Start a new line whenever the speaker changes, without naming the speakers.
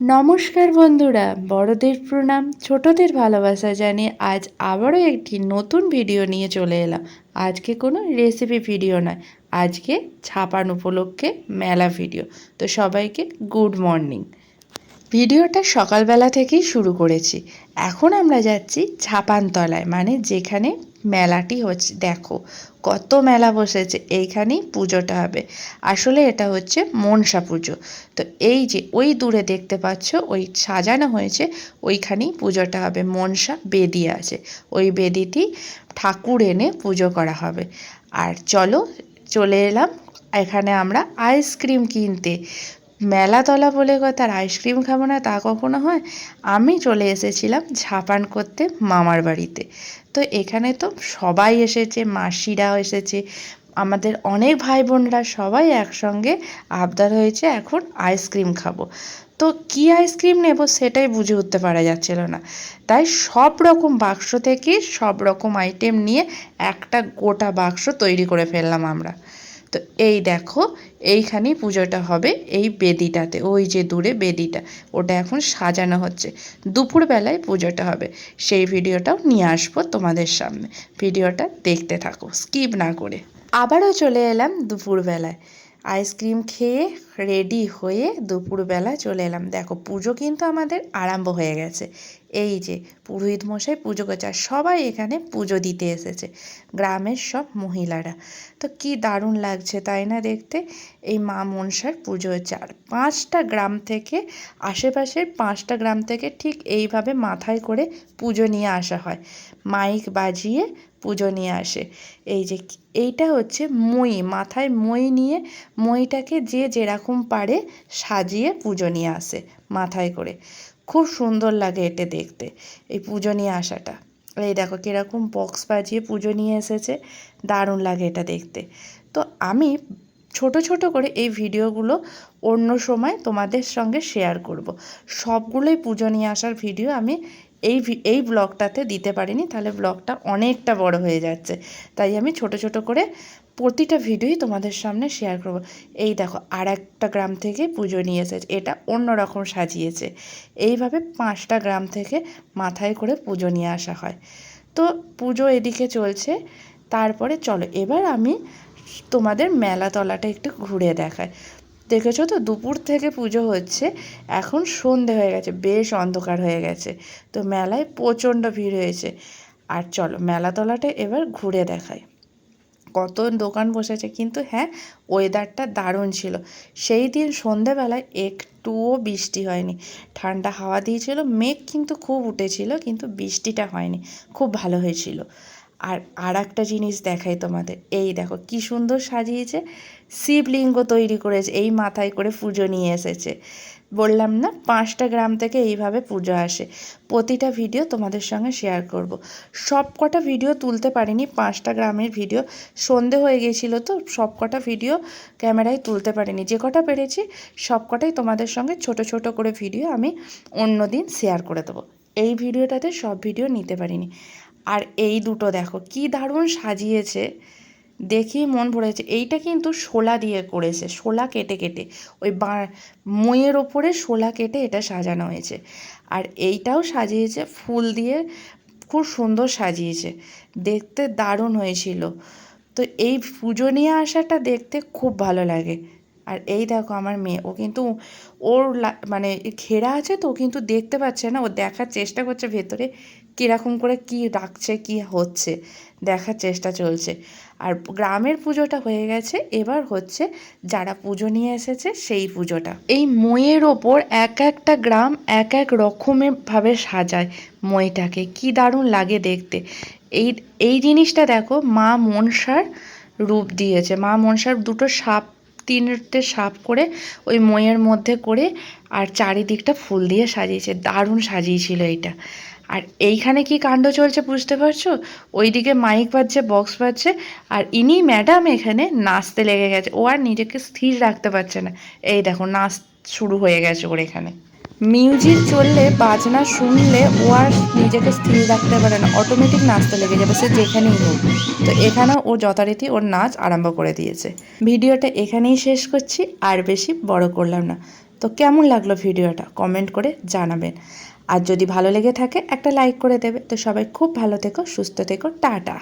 নমস্কার বন্ধুরা, বড়দের প্রণাম, ছোটদের ভালোবাসা জানিয়ে আজ আবারও একটি নতুন ভিডিও নিয়ে চলে এলাম। আজকে কোনো রেসিপি ভিডিও নয়, আজকে ছাপান উপলক্ষে মেলা ভিডিও। তো সবাইকে গুড মর্নিং ভিডিওটা সকালবেলা থেকেই শুরু করেছি। এখন আমরা যাচ্ছি ছাপানতলায় মানে যেখানে মেলাটি হচ্ছে, দেখো কত মেলা বসেছে, এইখানেই পুজোটা হবে। আসলে এটা হচ্ছে মনসা পুজো। তো এই যে ওই দূরে দেখতে পাচ্ছ, ওই সাজানো হয়েছে, ওইখানেই পুজোটা হবে। মনসা বেদি আছে, ওই বেদিটি ঠাকুর এনে পুজো করা হবে। আর চলো, চলে এলাম। এখানে আমরা আইসক্রিম কিনতে। মেলাতলা বলে কথা আর আইসক্রিম খাব না, তা কখনো হয়? আমি চলে এসেছিলাম ঝাপান করতে মামার বাড়িতে। তো এখানে তো সবাই এসেছে, মাসিরাও এসেছে। আমাদের অনেক ভাই বোনরা সবাই একসঙ্গে আবদার হয়েছে, এখন আইসক্রিম খাব। তো কী আইসক্রিম নেব সেটাই বুঝে উঠতে পারা যাচ্ছিল না। তাই সব রকম বাক্স থেকে সব রকম আইটেম নিয়ে একটা গোটা বাক্স তৈরি করে ফেললাম আমরা। তো এই দেখো এইখানেই পুজোটা হবে এই বেদিটাতে, ওই যে দূরে বেদিটা, ওটা এখন সাজানো হচ্ছে। দুপুরবেলায় পুজোটা হবে, সেই ভিডিওটাও নিয়ে আসব তোমাদের সামনে। ভিডিওটা দেখতে থাকো, স্কিপ না করে। আবারও চলে এলাম দুপুরবেলায়। আইসক্রিম খেয়ে রেডি হয়ে দুপুরবেলা চলে এলাম। দেখো, পুজো কিন্তু আমাদের আরম্ভ হয়ে গেছে। এই যে পুরোহিত মশাই পুজো করছে আর সবাই এখানে পুজো দিতে এসেছে, গ্রামের সব মহিলারা। তো কি দারুণ লাগছে, তাই না দেখতে? এই মা মনসার পুজো হচ্ছে। আর পাঁচটা গ্রাম থেকে, আশেপাশের পাঁচটা গ্রাম থেকে ঠিক এইভাবে মাথায় করে পুজো নিয়ে আসা হয়। মাইক বাজিয়ে পুজো নিয়ে আসে। এই যে এইটা হচ্ছে মই, মাথায় মই নিয়ে মইটাকে যে যেরকম পারে সাজিয়ে পুজো নিয়ে আসে মাথায় করে। খুব সুন্দর লাগে এটে দেখতে, এই পুজো নিয়ে আসাটা। এই দেখো কীরকম বক্স বাজিয়ে পুজো নিয়ে এসেছে, দারুণ লাগে এটা দেখতে। তো আমি ছোট ছোট করে এই ভিডিওগুলো অন্য সময় তোমাদের সঙ্গে শেয়ার করব। সবগুলোই পুজো নিয়ে আসার ভিডিও আমি এই এই ব্লগটাতে দিতে পারিনি, তাহলে ব্লগটা অনেকটা বড় হয়ে যাচ্ছে। তাই আমি ছোট ছোট করে প্রতিটা ভিডিওই তোমাদের সামনে শেয়ার করব। এই দেখো আর একটা গ্রাম থেকে পুজো নিয়ে এসেছে, এটা অন্য রকম সাজিয়েছে। এইভাবে পাঁচটা গ্রাম থেকে মাথায় করে পুজো নিয়ে আসা হয়। তো পুজো এদিকে চলছে, তারপরে চলো, এবার আমি তোমাদের মেলা তলাটা একটু ঘুরে দেখায় দেখেছ তো? দুপুর থেকে পুজো হচ্ছে, এখন সন্ধে হয়ে গেছে, বেশ অন্ধকার হয়ে গেছে। তো মেলায় প্রচণ্ড ভিড় হয়েছে। আর চলো, মেলাতলাটা এবার ঘুরে দেখায় কত দোকান বসেছে, কিন্তু হ্যাঁ ওয়েদারটা দারুণ ছিল। সেই দিন সন্ধেবেলায় একটুও বৃষ্টি হয়নি। ঠান্ডা হাওয়া দিয়েছিল, মেঘ কিন্তু খুব উঠেছিল, কিন্তু বৃষ্টিটা হয়নি। খুব ভালো হয়েছিল। আর আর একটা জিনিস দেখাই তোমাদের। এই দেখো, কি সুন্দর সাজিয়েছে। শিবলিঙ্গ তৈরি করেছে, এই মাথায় করে পুজো নিয়ে এসেছে। বললাম না, পাঁচটা গ্রাম থেকে এইভাবে পুজো আসে। প্রতিটা ভিডিও তোমাদের সঙ্গে শেয়ার করব। সব কটা ভিডিও তুলতে পারিনি, পাঁচটা গ্রামের ভিডিও। সন্ধে হয়ে গেছিল তো সব কটা ভিডিও ক্যামেরায় তুলতে পারিনি। যে কটা পেরেছি সব কটাই তোমাদের সঙ্গে ছোট ছোট করে ভিডিও আমি অন্য দিন শেয়ার করে দেবো। এই ভিডিওটাতে সব ভিডিও নিতে পারিনি। আর এই দুটো দেখো, কি দারুণ সাজিয়েছে। দেখেই মন ভরেছে এইটা কিন্তু শোলা দিয়ে করেছে, শোলা কেটে কেটে। ওই বা, মইয়ের ওপরে শোলা কেটে এটা সাজানো হয়েছে। আর এইটাও সাজিয়েছে, ফুল দিয়ে খুব সুন্দর সাজিয়েছে। দেখতে দারুণ হয়েছিল। তো এই পুজো নিয়ে আসাটা দেখতে খুব ভালো লাগে। আর এই দেখো আমার মেয়ে, ও কিন্তু ওর মানে ঘেরা আছে তো, ও কিন্তু দেখতে পাচ্ছে না, ও দেখার চেষ্টা করছে ভেতরে, কীরকম করে কি রাখছে কি হচ্ছে, দেখার চেষ্টা চলছে। আর গ্রামের পুজোটা হয়ে গেছে, এবার হচ্ছে যারা পুজো নিয়ে এসেছে সেই পুজোটা। এই মইয়ের ওপর এক একটা গ্রাম এক এক রকমের ভাবে সাজায় মইটাকে, কি দারুণ লাগে দেখতে। এই এই জিনিসটা দেখো, মা মনসার রূপ দিয়েছে, মা মনসার দুটো সাপ তিনটে সাপ করে ওই মইয়ের মধ্যে করে আর চারিদিকটা ফুল দিয়ে সাজিয়েছে, দারুণ সাজিয়েছিল এটা আর এইখানে কি কাণ্ড চলছে বুঝতে পারছ? ওইদিকে মাইক বাজছে বক্স বাজছে, আর ইনি ম্যাডাম এখানে নাচতে লেগে গেছে। ও আর নিজেকে স্থির রাখতে পারছে না। এই দেখো, নাচ শুরু হয়ে গেছে ওর এখানে। মিউজিক চললে, বাজনা শুনলে ও আর নিজেকে স্থির রাখতে পারে না। অটোমেটিক নাচতে লেগে যাবে, সে যেখানেই হোক। তো এখানেও ও যথারীতি ওর নাচ আরম্ভ করে দিয়েছে। ভিডিওটা এখানেই শেষ করছি, আর বেশি বড় করলাম না। তো কেমন লাগল ভিডিওটা? কমেন্ট করে জানাবেন। আর যদি ভালো লেগে থাকে, একটা লাইক করে দেবে। তো সবাই খুব ভালো থেকো, সুস্থ থেকো, টাটা।